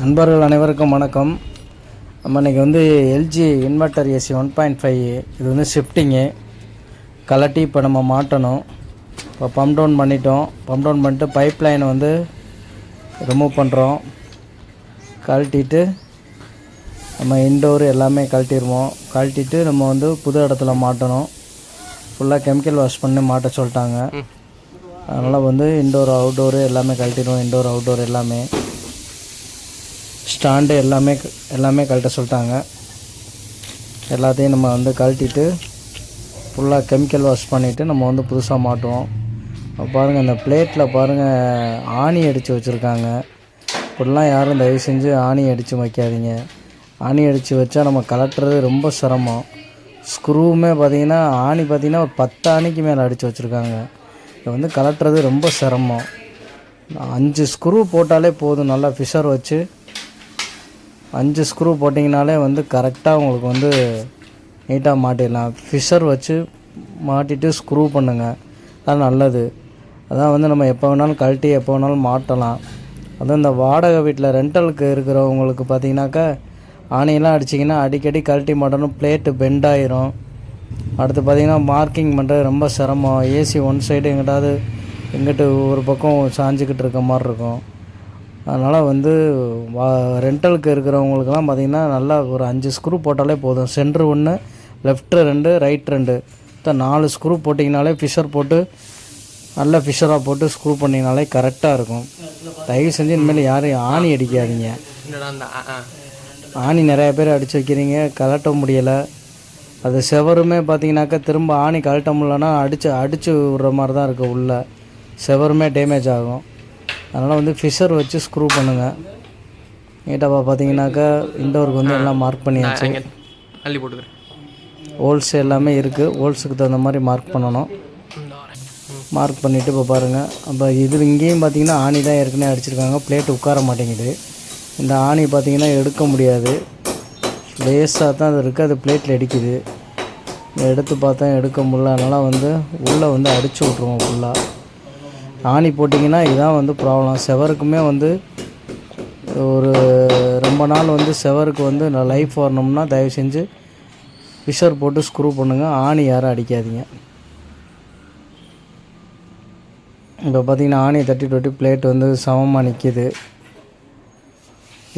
நண்பர்கள் அனைவருக்கும் வணக்கம். நம்ம இன்றைக்கி வந்து LG inverter AC one point five இது வந்து ஷிஃப்டிங்கு கலட்டி இப்போ நம்ம மாட்டணும். இப்போ பம்ப் டவுன் பண்ணிட்டோம். பம்ப் டவுன் பண்ணிட்டு பைப் லைனை வந்து ரிமூவ் பண்ணுறோம் கழட்டிட்டு நம்ம இன்டோர் எல்லாமே கழட்டிடுவோம் கழட்டிட்டு நம்ம வந்து புது இடத்துல மாட்டணும். ஃபுல்லாக கெமிக்கல் வாஷ் பண்ணி மாட்ட சொல்லிட்டாங்க. அதனால் வந்து இன்டோர் அவுட்டோரு எல்லாமே கழட்டிடுவோம். இன்டோர் அவுட்டோர் எல்லாமே. ஸ்டாண்டு எல்லாமே எல்லாமே கழட்ட சொல்லிட்டாங்க. எல்லாத்தையும் நம்ம வந்து கழட்டிட்டு ஃபுல்லாக கெமிக்கல் வாஷ் பண்ணிவிட்டு நம்ம வந்து புதுசாக மாட்டுவோம். பாருங்கள் இந்த பிளேட்டில் பாருங்கள் ஆணி அடித்து வச்சுருக்காங்க. இப்படிலாம் யாரும் தயவு செஞ்சு ஆணி அடித்து வைக்காதீங்க. ஆணி அடித்து வச்சா நம்ம கலட்டுறது ரொம்ப சிரமம். ஸ்க்ரூவுமே பார்த்தீங்கன்னா ஆணி பார்த்தீங்கன்னா ஒரு பத்து ஆணிக்கு மேலே அடித்து வச்சுருக்காங்க. இதை வந்து கலட்டுறது ரொம்ப சிரமம். அஞ்சு ஸ்க்ரூ போட்டாலே போதும் நல்லா ஃபிஷர் வச்சு அஞ்சு ஸ்க்ரூ போட்டிங்கனாலே வந்து கரெக்டாக உங்களுக்கு வந்து நீட்டாக மாட்டிடலாம். ஃபிஷர் வச்சு மாட்டிட்டு ஸ்க்ரூ பண்ணுங்கள் அது நல்லது. அதான் வந்து நம்ம எப்போ வேணாலும் கழட்டி எப்போ வேணாலும் மாட்டலாம். அதுவும் இந்த வாடகை வீட்டில் ரெண்டலுக்கு இருக்கிறவங்களுக்கு பார்த்தீங்கன்னாக்கா ஆணியெல்லாம் அடிச்சிங்கன்னா அடிக்கடி கழட்டி மாட்டணும். பிளேட்டு பெண்ட் ஆயிரும். அடுத்து பார்த்திங்கன்னா மார்க்கிங் பண்ணுறது ரொம்ப சிரமம். ஏசி ஒன் சைடு எங்கிட்டாவது எங்கிட்டு ஒரு பக்கம் சாஞ்சிக்கிட்டு இருக்க மாதிரி இருக்கும். அதனால் வந்து வா ரெண்டலுக்கு இருக்கிறவங்களுக்குலாம் பார்த்திங்கன்னா நல்லா ஒரு அஞ்சு ஸ்க்ரூ போட்டாலே போதும். சென்ட்ரு ஒன்று லெஃப்ட்டு ரெண்டு ரைட் ரெண்டு. மொத்தம் நாலு ஸ்க்ரூ போட்டிங்கனாலே ஃபிஷர் போட்டு நல்ல ஃபிஷராக போட்டு ஸ்க்ரூ பண்ணிங்கனாலே கரெக்டாக இருக்கும். தயவு செஞ்சு இனிமேல் யாரும் ஆணி அடிக்காதீங்க. அந்த ஆ, ஆணி நிறையா பேர் அடித்து வைக்கிறீங்க கலட்ட முடியலை. அது செவருமே பார்த்தீங்கன்னாக்கா திரும்ப ஆணி கழட்ட முடியலன்னா அடித்து அடித்து விட்ற மாதிரி தான் இருக்குது உள்ளே. செவருமே டேமேஜ் ஆகும். அதனால் வந்து ஃபிஷர் வச்சு ஸ்க்ரூ பண்ணுங்கள் நீட்டாக பார்த்தீங்கன்னாக்கா இண்டோருக்கு வந்து எல்லாம் மார்க் பண்ணியாச்சு. அள்ளி போட்டுக்கிறேன். ஹோல்ஸ் எல்லாமே இருக்குது ஹோல்ஸுக்கு தகுந்த மாதிரி மார்க் பண்ணணும். மார்க் பண்ணிவிட்டு இப்போ பாருங்கள் அப்போ இது இங்கேயும் பார்த்தீங்கன்னா ஆணி தான் ஏற்கனவே அடிச்சிருக்காங்க. பிளேட் உட்கார மாட்டேங்குது. இந்த ஆணி பார்த்தீங்கன்னா எடுக்க முடியாது. லேஸாக தான் அது இருக்குது அது பிளேட்டில் அடிக்குது. எடுத்து பார்த்தா எடுக்க முடியல. அதனால் வந்து உள்ளே வந்து அடிச்சு விட்ருவோம் ஃபுல்லாக ஆணி போட்டிங்கன்னா இதான் வந்து ப்ராப்ளம் செவருக்குமே வந்து ஒரு ரொம்ப நாள் வந்து செவருக்கு வந்து லைஃப் வரணும்னா தயவு செஞ்சு ஃபிஷர் போட்டு ஸ்க்ரூ பண்ணுங்கள் ஆணி யாரும் அடிக்காதீங்க. இப்போ பார்த்தீங்கன்னா ஆணியை தட்டி தொட்டி பிளேட் வந்து சமமாக நிற்கிது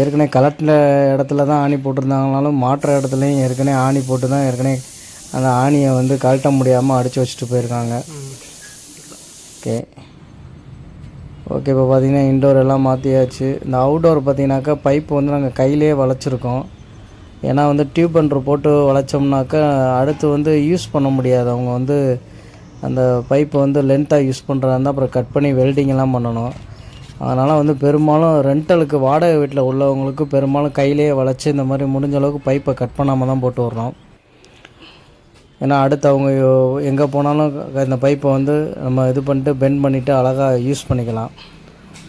ஏற்கனவே கலட்டின இடத்துல தான் ஆணி போட்டிருந்தாங்கனாலும் மாற்ற இடத்துலையும் ஏற்கனவே ஆணி போட்டு தான் ஏற்கனவே அந்த ஆணியை வந்து கழட்ட முடியாமல் அடித்து வச்சுட்டு போயிருக்காங்க. ஓகே. ஓகே இப்போ பார்த்தீங்கன்னா இன்டோர் எல்லாம் மாற்றியாச்சு இந்த அவுட்டோர் பார்த்தீங்கனாக்கா பைப் வந்து நாங்கள் கையிலே வளைச்சிருக்கோம். ஏன்னா வந்து டியூப் பண்ட்ரு போட்டு வளைச்சோம்னாக்கா அடுத்து வந்து யூஸ் பண்ண முடியாது. அவங்க வந்து அந்த பைப்பை வந்து லென்த்தாக யூஸ் பண்ணுறாருந்தா அப்புறம் கட் பண்ணி வெல்டிங்லாம் பண்ணணும். அதனால் வந்து பெரும்பாலும் ரெண்டலுக்கு வாடகை வீட்டில் உள்ளவங்களுக்கு பெரும்பாலும் கையிலேயே வளைச்சி இந்த மாதிரி முடிஞ்ச அளவுக்கு பைப்பை கட் பண்ணாமல் தான் போட்டு வர்றோம். ஏன்னா அடுத்து அவங்க எங்கே போனாலும் இந்த பைப்பை வந்து நம்ம இது பண்ணிட்டு பெண்ட் பண்ணிவிட்டு அழகாக யூஸ் பண்ணிக்கலாம்.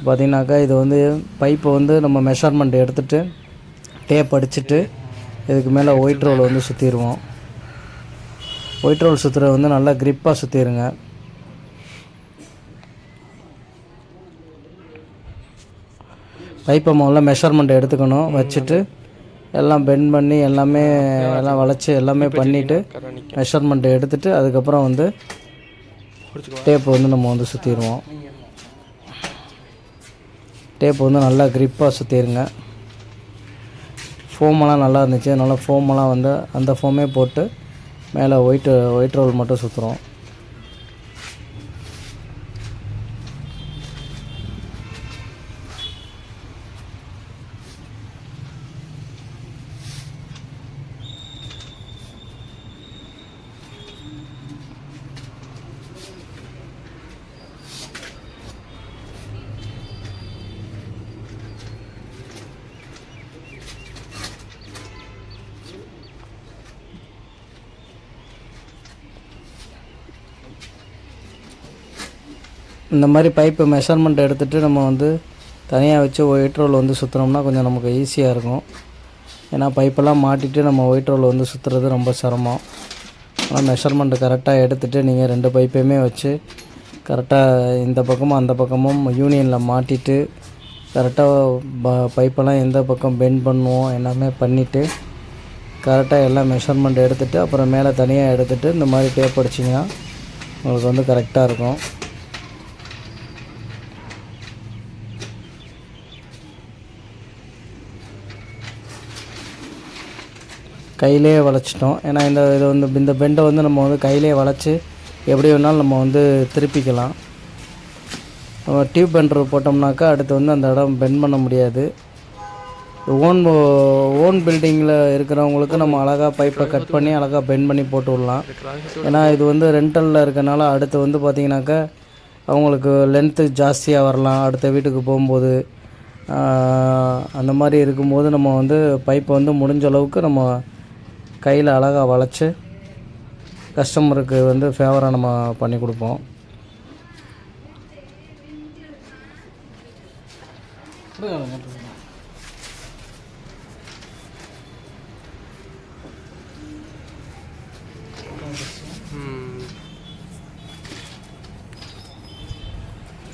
பார்த்திங்கனாக்கா இது வந்து பைப்பை வந்து நம்ம மெஷர்மெண்ட் எடுத்துகிட்டு டேப் அடிச்சுட்டு இதுக்கு மேலே ஒயிட் ரோல் வந்து சுற்றிடுவோம் ஒயிட் ரோல் சுற்றுறது வந்து நல்லா க்ரிப்பாக சுற்றிடுங்க பைப்பை முதல்ல மெஷர்மெண்ட் எடுத்துக்கணும். வச்சுட்டு எல்லாம் பெண்ட் பண்ணி எல்லாமே எல்லாம் வளைச்சி எல்லாமே பண்ணிவிட்டு கரெக்டா நிக்க. மெஷர்மெண்ட் எடுத்துட்டு அதுக்கப்புறம் வந்து. டேப் வந்து நம்ம வந்து சுற்றிடுவோம் டேப் வந்து நல்லா க்ரிப்பாக சுற்றிடுங்க ஃபோமெல்லாம் நல்லா இருந்துச்சு நல்லா ஃபோமெல்லாம் வந்து அந்த ஃபோமே போட்டு மேலே ஒயிட் ஒயிட் ரோல் மட்டும் சுற்றுறோம் இந்த மாதிரி பைப்பு மெஷர்மெண்ட் எடுத்துகிட்டு நம்ம வந்து தனியாக வச்சு ஒயிட் ரோல் வந்து சுற்றுனோம்னா கொஞ்சம் நமக்கு ஈஸியாக இருக்கும். ஏன்னா பைப்பெல்லாம் மாட்டிட்டு நம்ம ஒயிட் ரோல் வந்து சுற்றுறது ரொம்ப சிரமம். ஆனால் மெஷர்மெண்ட்டு கரெக்டாக எடுத்துகிட்டு நீங்கள் ரெண்டு பைப்பையுமே வச்சு கரெக்டாக இந்த பக்கமும் அந்த பக்கமும் யூனியனில் மாட்டிட்டு கரெக்டாக ப பைப்பெல்லாம் எந்த பக்கம் பெண்ட் பண்ணுவோம் எல்லாமே பண்ணிவிட்டு கரெக்டாக எல்லாம் மெஷர்மெண்ட் எடுத்துகிட்டு அப்புறம் மேலே தனியாக எடுத்துகிட்டு இந்த மாதிரி டேப் அடிச்சிங்கன்னா உங்களுக்கு வந்து கரெக்டாக இருக்கும். கையிலே வளைச்சிட்டோம். ஏன்னா இந்த இது வந்து இந்த பெண்டை வந்து நம்ம வந்து கையிலே வளைச்சி எப்படி வேணாலும் நம்ம வந்து திருப்பிக்கலாம். நம்ம டியூப் பெண்டர் போட்டோம்னாக்கா அடுத்து வந்து அந்த இடம் பெண்ட் பண்ண முடியாது. ஓன் ஓன் பில்டிங்கில் இருக்கிறவங்களுக்கு நம்ம அழகாக பைப்பை கட் பண்ணி அழகாக பெண்ட் பண்ணி போட்டு விடலாம். ஏன்னா இது வந்து ரெண்டலில் இருக்கனால அடுத்து வந்து பார்த்திங்கனாக்கா அவங்களுக்கு லென்த்து ஜாஸ்தியாக வரலாம். அடுத்த வீட்டுக்கு போகும்போது அந்த மாதிரி இருக்கும்போது நம்ம வந்து பைப்பை வந்து முடிஞ்ச அளவுக்கு நம்ம கையில் அழகாக வளைச்சி கஸ்டமருக்கு வந்து ஃபேவராக நம்ம பண்ணி கொடுப்போம்.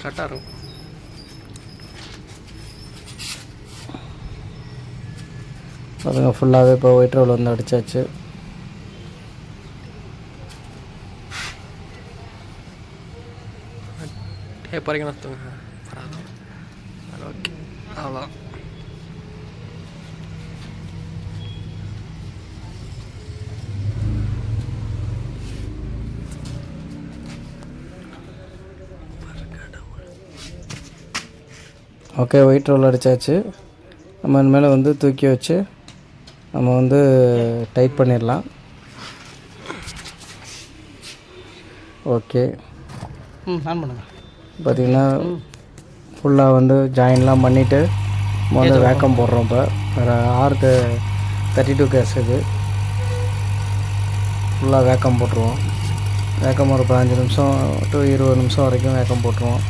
கரெக்டாக இருக்கும். பாருங்க ஃபுல்லாகவே இப்போ ஒயிட் ரோல் வந்து அடித்தாச்சு ஓகே. அவ்வளோ ஓகே ஒயிட் ரோல் அடித்தாச்சு நம்ம இனிமேல் வந்து தூக்கி வச்சு நம்ம வந்து டைட் பண்ணிடலாம். ஓகே. ம் ஆன் பார்த்திங்கன்னா ஃபுல்லாக வந்து ஜாயின்லாம் பண்ணிவிட்டு முதல்ல வேக்கம் போடுறோம் இப்போ. வேறு ஆறு தேர்ட்டி டூ கேஸ் இது. ஃபுல்லாக வேக்கம் போட்டுருவோம். வேக்கம் ஒரு பதினஞ்சு நிமிஷம் டு இருபது நிமிஷம் வரைக்கும் வேக்கம் போட்டுருவோம்.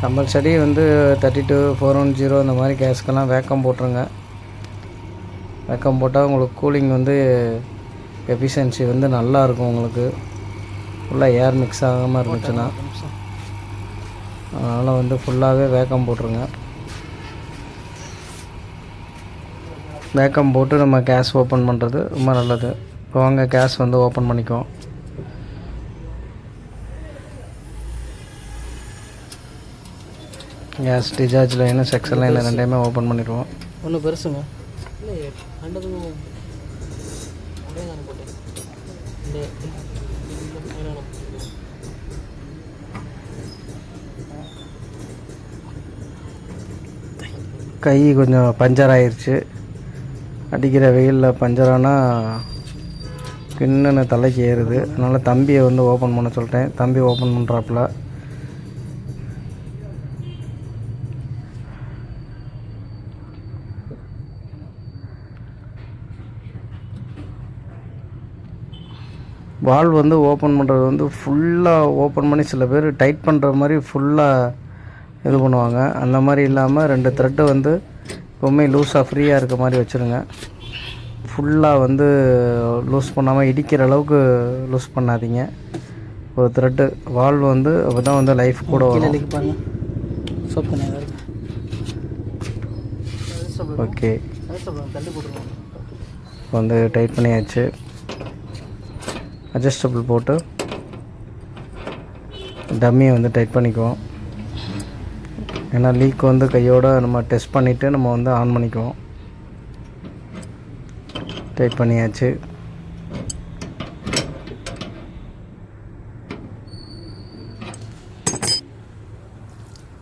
கம்பல்சரி வந்து thirty two four one zero இந்த மாதிரி கேஸ்க்கெல்லாம் வேக்கம் போட்டுருங்க. வேக்கம் போட்டால் உங்களுக்கு கூலிங் வந்து எஃபிஷியன்சி வந்து நல்லா இருக்கும் உங்களுக்கு. ஃபுல்லாக ஏர் மிக்ஸ் ஆகாமல் இருந்துச்சுன்னா. அதனால் வந்து ஃபுல்லாகவே வேக்கம் போட்டுருங்க. வேக்கம் போட்டு நம்ம கேஸ் ஓப்பன் பண்ணுறது ரொம்ப நல்லது. இப்போ வாங்க கேஸ் வந்து ஓப்பன் பண்ணிக்குவோம். Gas discharge line suction line ரெண்டையுமே ஓப்பன் பண்ணிடுவோம். ஒன்று பெருசுங்க. கை கொஞ்சம் பஞ்சர் ஆயிருச்சு. அடிக்கிற வெயிலில் பஞ்சர் ஆனால் பின்னுன்னு தலைக்கு ஏறுது. அதனால் தம்பியை வந்து ஓப்பன் பண்ண சொல்லிட்டேன். தம்பி ஓப்பன் பண்ணுறாப்புல வால்வ் வந்து ஓப்பன் பண்ணுறது வந்து ஃபுல்லாக ஓப்பன் பண்ணி சில பேர் டைட் பண்ணுற மாதிரி ஃபுல்லாக இது பண்ணுவாங்க. அந்த மாதிரி இல்லாமல் ரெண்டு த்ரெட்டு வந்து எப்போவுமே லூஸாக ஃப்ரீயாக இருக்க மாதிரி வச்சுருங்க. ஃபுல்லாக வந்து லூஸ் பண்ணாமல் இடிக்கிற அளவுக்கு லூஸ் பண்ணாதீங்க. ஒரு த்ரெட்டு வால்வ் வந்து அப்போ தான் வந்து லைஃப் கூட வரும். ஓகே வந்து டைட் பண்ணியாச்சு. அட்ஜஸ்டபிள் போட்டு டம்மியை வந்து டைட் பண்ணிக்குவோம். ஏன்னா லீக் வந்து கையோடு நம்ம டெஸ்ட் பண்ணிவிட்டு நம்ம வந்து ஆன் பண்ணிக்குவோம். டைட் பண்ணியாச்சு.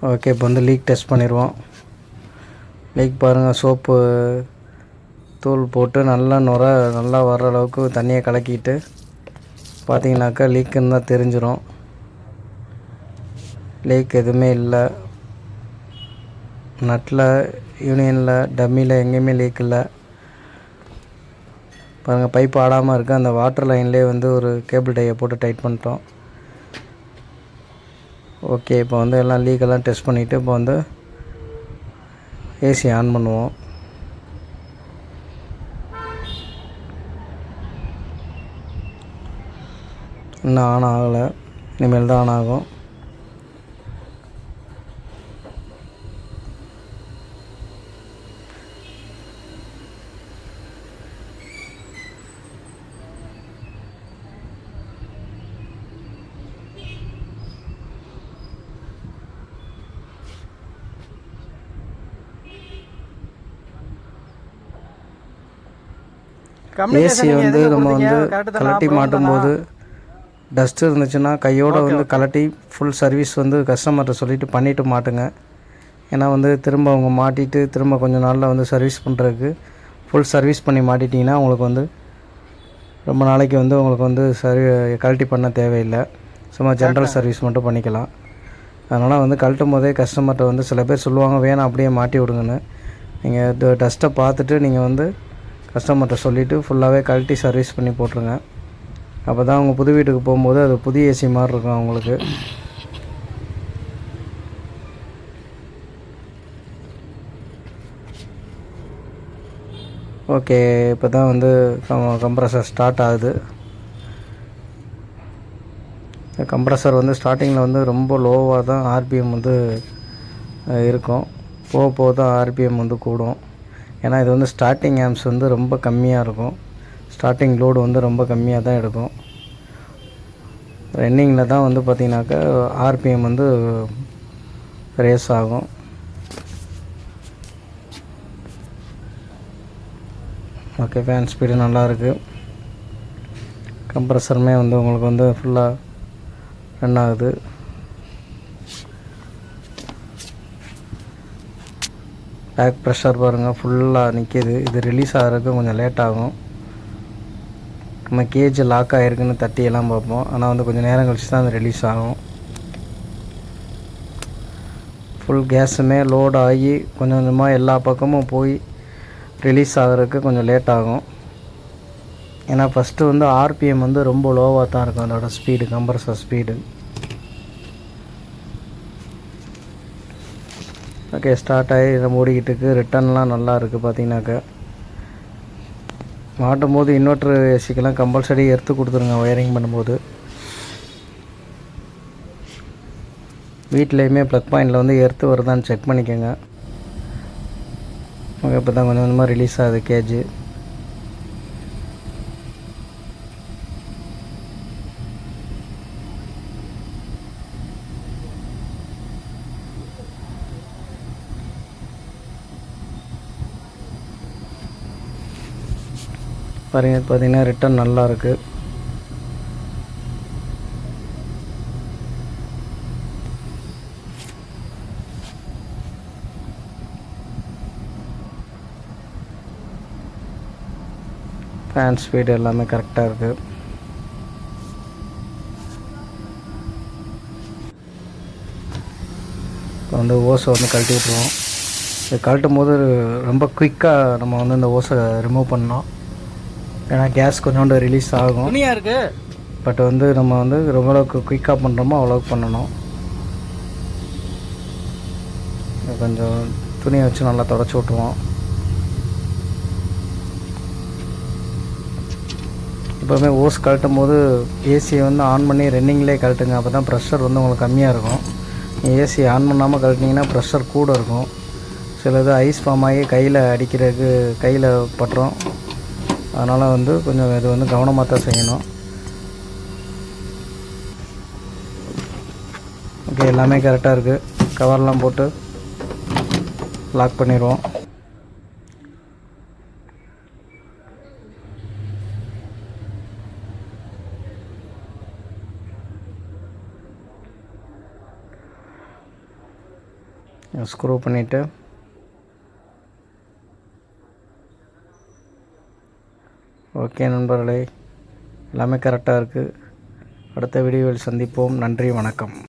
ஓகே இப்போ வந்து லீக் டெஸ்ட் பண்ணிடுவோம் லீக் பாருங்கள் சோப்பு தூள் போட்டு நல்லா நுர நல்லா வர்ற அளவுக்கு தண்ணியை கலக்கிட்டு பார்த்தீங்கன்னாக்கா லீக்குன்னு தான் தெரிஞ்சிடும் லீக் எதுவுமே இல்லை. நட்டில் யூனியனில் டம்மியில் எங்கேயுமே லீக் இல்லை. பாருங்கள் பைப் ஆடாமல் இருக்குது அந்த வாட்டர் லைன்லேயே வந்து ஒரு கேபிள் டையை போட்டு டைட் பண்ணிட்டோம். ஓகே இப்போ வந்து எல்லாம் லீக்கெல்லாம் டெஸ்ட் பண்ணிவிட்டு இப்போ வந்து ஏசி ஆன் பண்ணுவோம். இன்னும் ஆன் ஆகலை. இனிமேல் தான் ஆன் ஆகும். ஏசி வந்து நம்ம வந்து கலட்டி மாட்டும் போது டஸ்ட் இருந்துச்சுன்னா கையோட வந்து கலட்டி ஃபுல் சர்வீஸ் வந்து கஸ்டமர்கிட்ட சொல்லிட்டு பண்ணிவிட்டு மாட்டுங்க. ஏன்னா வந்து திரும்ப அவங்க மாட்டிட்டு திரும்ப கொஞ்சம் நாளில் வந்து சர்வீஸ் பண்ணுறதுக்கு ஃபுல் சர்வீஸ் பண்ணி மாட்டிட்டிங்கன்னா உங்களுக்கு வந்து ரொம்ப நாளைக்கு வந்து உங்களுக்கு வந்து சரி கழட்டி பண்ண தேவையில்லை. சும்மா ஜென்ரல் சர்வீஸ் மட்டும் பண்ணிக்கலாம். அதனால் வந்து கழட்டும் போதே கஸ்டமர்கிட்ட வந்து சில பேர் சொல்லுவாங்க வேணாம் அப்படியே மாட்டி விடுங்கன்னு. நீங்கள் டஸ்ட்டை பார்த்துட்டு நீங்கள் வந்து கஸ்டமர்கிட்ட சொல்லிவிட்டு ஃபுல்லாகவே கழட்டி சர்வீஸ் பண்ணி போட்டுருங்க. அப்போ தான் அவங்க புது வீட்டுக்கு போகும்போது அது புதிய ஏசி மாதிரி இருக்கும் அவங்களுக்கு. ஓகே இப்போ தான் வந்து கம்ப்ரஸர் ஸ்டார்ட் ஆகுது. கம்ப்ரஸர் வந்து ஸ்டார்டிங்கில் வந்து ரொம்ப லோவாக தான் ஆர்பிஎம் வந்து இருக்கும். போக போக தான் ஆர்பிஎம் வந்து கூடும். ஏன்னா இது வந்து ஸ்டார்டிங் ஆம்ஸ் வந்து ரொம்ப கம்மியாக இருக்கும். ஸ்டார்டிங் லோடு வந்து ரொம்ப கம்மியாக தான் எடுக்கும். ரன்னிங்கில் தான் வந்து பார்த்திங்கனாக்கா ஆர்பிஎம் வந்து ரேஸ் ஆகும். ஓகே ஃபேன் ஸ்பீடு நல்லா இருக்குது கம்ப்ரஸருமே வந்து உங்களுக்கு வந்து ஃபுல்லாக ரன் ஆகுது. பேக் ப்ரெஷர் பாருங்கள் ஃபுல்லாக நிற்கிது இது ரிலீஸ் ஆகிறதுக்கு கொஞ்சம் லேட் ஆகும். நம்ம கேஜ் லாக் ஆகிருக்குன்னு தட்டியெல்லாம் பார்ப்போம். ஆனால் வந்து கொஞ்சம் நேரம் கழிச்சு தான் அது ரிலீஸ் ஆகும். ஃபுல் கேஸுமே லோட் ஆகி கொஞ்சம் கொஞ்சமாக எல்லா பக்கமும் போய் ரிலீஸ் ஆகிறதுக்கு கொஞ்சம் லேட் ஆகும். ஏன்னா ஃபஸ்ட்டு வந்து ஆர்பிஎம் வந்து ரொம்ப லோவாக தான் இருக்கும். அதோட speed compressor speed okay start ஆகி நம்ம ஓடிக்கிட்டு இருக்கு. ரிட்டர்ன்லாம் நல்லா இருக்குது பார்த்தீங்கன்னாக்கா. மாட்டும் போது இன்வெர்ட்ரு ஏசிக்கெல்லாம் கம்பல்சரி எடுத்து கொடுத்துருங்க ஒயரிங் பண்ணும்போது. வீட்லேயுமே ப்ளக் பாயிண்டில் வந்து எர்த்து வருதான்னு செக் பண்ணிக்கோங்க. இப்போ தான் கொஞ்சம் கொஞ்சமாக ரிலீஸ் ஆகுது கேஜு பாருங்க பார்த்தீங்கன்னா ரிட்டன் நல்லா இருக்குது ஃபேன் ஸ்பீடு எல்லாமே கரெக்டாக இருக்குது இப்போ வந்து ஓஸை வந்து கழட்டி விட்ருவோம் இது கழட்டும் போது ரொம்ப குயிக்காக நம்ம வந்து இந்த ஓஸை ரிமூவ் பண்ணோம் ஏன்னா கேஸ் கொஞ்சோண்டு ரிலீஸ் ஆகும். துணியா இருக்கு? பட் வந்து நம்ம வந்து ரொம்ப அளவுக்கு குயிக்காக பண்ணுறோமோ அவ்வளோக்கு பண்ணணும். கொஞ்சம் துணியை வச்சு நல்லா தொடச்சி விட்ருவோம் எப்போவுமே ஓஸ் கழட்டும் போது ஏசியை வந்து ஆன் பண்ணி ரன்னிங்லேயே கழட்டுங்க. அப்போ தான் ப்ரெஷர் வந்து உங்களுக்கு கம்மியாக இருக்கும். ஏசி ஆன் பண்ணாமல் கழட்டினீங்கன்னா ப்ரெஷர் கூட இருக்கும். சிலது ஐஸ் ஃபார்ம் ஆகி கையில் அடிக்கிறதுக்கு கையில் பட்டுரும். அதனால் வந்து கொஞ்சம் இது வந்து கவனமாக தான் செய்யணும். ஓகே எல்லாமே கரெக்டாக இருக்குது கவர்லாம் போட்டு லாக் பண்ணிடுவோம். ஸ்க்ரூ பண்ணிவிட்டு ஓகே நண்பர்களே எல்லாமே கரெக்டாக இருக்குது அடுத்த வீடியோவில் சந்திப்போம். நன்றி வணக்கம்.